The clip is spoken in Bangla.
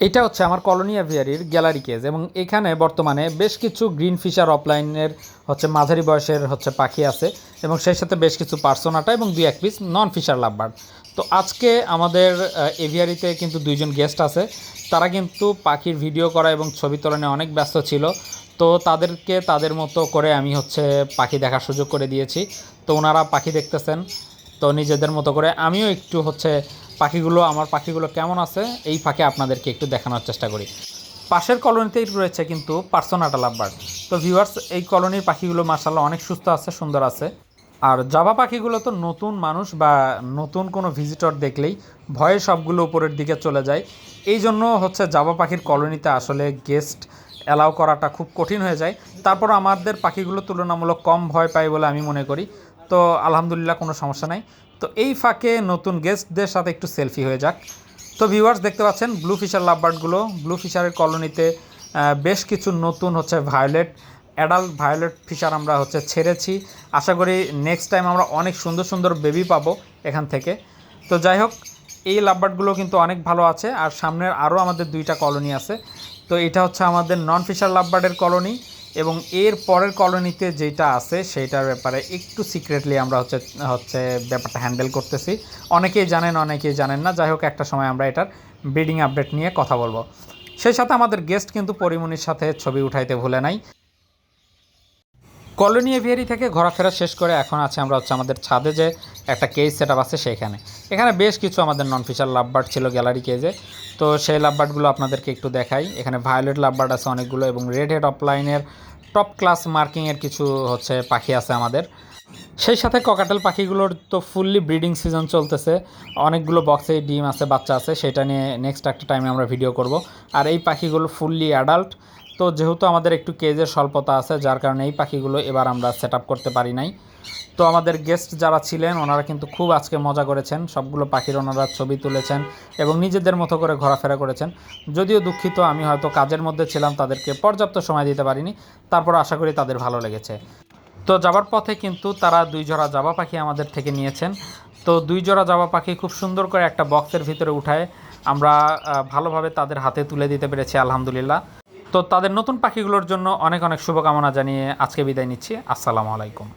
এটা হচ্ছে আমার কলোনি অ্যাভিয়ারির গ্যালারি কেজ এবং এখানে বর্তমানে বেশ কিছু গ্রিন ফিশার অফলাইনের হচ্ছে মাঝারি বয়সের হচ্ছে পাখি আছে এবং সেই সাথে বেশ কিছু পার্সোনাটা এবং দুই এক পিস নন ফিশার লাভবার্ড তো আজকে আমাদের এভিয়ারিতে কিন্তু দুইজন গেস্ট আছে। তারা কিন্তু পাখির ভিডিও করা এবং ছবি তোলা অনেক ব্যস্ত ছিল। তো তাদেরকে তাদের মতো করে আমি হচ্ছে পাখি দেখার সুযোগ করে দিয়েছি। তো ওনারা পাখি দেখতেছেন। তো নিজেদের মতো করে আমিও একটু হচ্ছে পাখিগুলো, আমার পাখিগুলো কেমন আছে, এই ফাঁকে আপনাদেরকে একটু দেখানোর চেষ্টা করি। পাশের কলোনিতেই রয়েছে কিন্তু পার্সোনাটা লাভবার্ড। তো ভিউয়ার্স এই কলোনির পাখিগুলো মার্শাল্লাহ অনেক সুস্থ আছে, সুন্দর আছে। আর জাবা পাখিগুলো তো নতুন মানুষ বা নতুন কোনো ভিজিটর দেখলেই ভয়ে সবগুলো উপরের দিকে চলে যায়। এই জন্য হচ্ছে জাবা পাখির কলোনিতে আসলে গেস্ট অ্যালাউ করাটা খুব কঠিন হয়ে যায়। তারপর আমাদের পাখিগুলো তুলনামূলক কম ভয় পায় বলে আমি মনে করি। তো আলহামদুলিল্লাহ কোনো সমস্যা নাই। তো এই ফাঁকে নতুন গেস্টদের সাথে একটু সেলফি হয়ে যাক। তো ভিউয়ার্স দেখতে পাচ্ছেন ব্লু ফিশার লাভবার্ডগুলো ব্লু ফিশারের কলোনিতে বেশ কিছু নতুন হচ্ছে ভায়োলেট অ্যাডাল্ট ভায়োলেট ফিশার আমরা হচ্ছে ছেড়েছি। আশা করি নেক্সট টাইম আমরা অনেক সুন্দর সুন্দর বেবি পাবো এখান থেকে। তো যাই হোক, এই লাভবার্ডগুলো কিন্তু অনেক ভালো আছে। আর সামনের আরও আমাদের দুইটা কলোনি আছে। তো এটা হচ্ছে আমাদের নন ফিশার লাভবার্ডের কলোনি। এবং এর পরের কলোনিতে যেটা আছে সেইটার ব্যাপারে একটু সিক্রেটলি আমরা হচ্ছে হচ্ছে ব্যাপারটা হ্যান্ডেল করতেছি। অনেকেই জানেন অনেকেই জানেন না। যাই হোক, একটা সময় আমরা এটার ব্রিডিং আপডেট নিয়ে কথা বলব। সেই সাথে আমাদের গেস্ট কিন্তু পরিমণির সাথে ছবি উঠাইতে ভুলে নাই। কলোনি এভিয়ারি থেকে ঘোরাফেরা শেষ করে এখন আছে আমরা হচ্ছে আমাদের ছাদে যে একটা কেজ সেট আছে সেখানে। এখানে বেশ কিছু আমাদের নন ফিশার লাভবার্ড ছিল গ্যালারি কেজে তো সেই লাভবার্ডগুলো আপনাদেরকে একটু দেখাই। এখানে ভায়োলেট লাভবার্ড আছে অনেকগুলো এবং রেড হেড অফলাইনের টপ ক্লাস মার্কিংয়ের কিছু হচ্ছে পাখি আছে আমাদের। সেই সাথে ককাটেল পাখিগুলোর তো ফুললি ব্রিডিং সিজন চলতেছে। অনেকগুলো বক্সে ডিম আছে, বাচ্চা আছে, সেটা নিয়ে নেক্সট একটা টাইমে আমরা ভিডিও করব। আর এই পাখিগুলো ফুললি অ্যাডাল্ট তো যেহেতু আমাদের একটু কেজের স্বল্পতা আছে, যার কারণে এই পাখিগুলো এবার আমরা সেট করতে পারি নাই। তো আমাদের গেস্ট যারা ছিলেন, ওনারা কিন্তু খুব আজকে মজা করেছেন, সবগুলো পাখির ওনারা ছবি তুলেছেন এবং নিজেদের মতো করে ঘোরাফেরা করেছেন। যদিও দুঃখিত, আমি হয়তো কাজের মধ্যে ছিলাম, তাদেরকে পর্যাপ্ত সময় দিতে পারিনি। তারপর আশা করি তাদের ভালো লেগেছে। তো যাবার পথে কিন্তু তারা দুই জোড়া জাবা পাখি আমাদের থেকে নিয়েছেন। তো দুই জোড়া জাবা পাখি খুব সুন্দর করে একটা বক্সের ভিতরে উঠায়, আমরা ভালোভাবে তাদের হাতে তুলে দিতে পেরেছি, আলহামদুলিল্লাহ। তো তাদের নতুন পাখিগুলোর জন্য অনেক অনেক শুভকামনা জানিয়ে আজকে বিদায় নিচ্ছি। আসসালামু আলাইকুম।